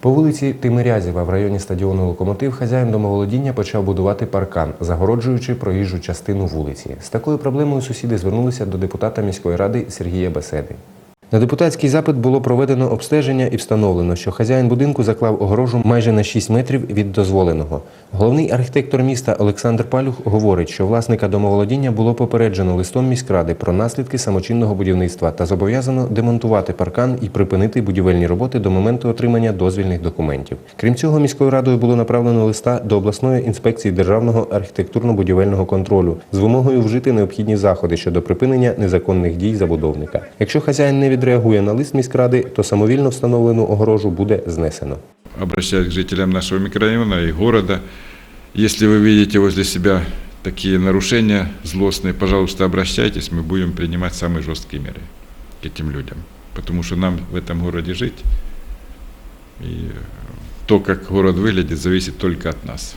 По вулиці Тимирязєва в районі стадіону Локомотив хазяїн домоволодіння почав будувати паркан, загороджуючи проїжджу частину вулиці. З такою проблемою сусіди звернулися до депутата міської ради Сергія Беседи. На депутатський запит було проведено обстеження і встановлено, що хазяїн будинку заклав огорожу майже на 6 метрів від дозволеного. Головний архітектор міста Олександр Палюх говорить, що власника домоволодіння було попереджено листом міськради про наслідки самочинного будівництва та зобов'язано демонтувати паркан і припинити будівельні роботи до моменту отримання дозвільних документів. Крім цього, міською радою було направлено листа до обласної інспекції державного архітектурно-будівельного контролю з вимогою вжити необхідні заходи щодо припинення незаконних дій забудовника. Якщо хазяїн не відреагує на лист міськради, то самовільно встановлену огорожу буде знесено. обращаюсь к жителям нашего микрорайона и города. Если вы видите возле себя такие нарушения злостные, пожалуйста, обращайтесь, мы будем принимать самые жесткие меры к этим людям. Потому что нам в этом городе жить, и э, то, как город выглядит, зависит только от нас.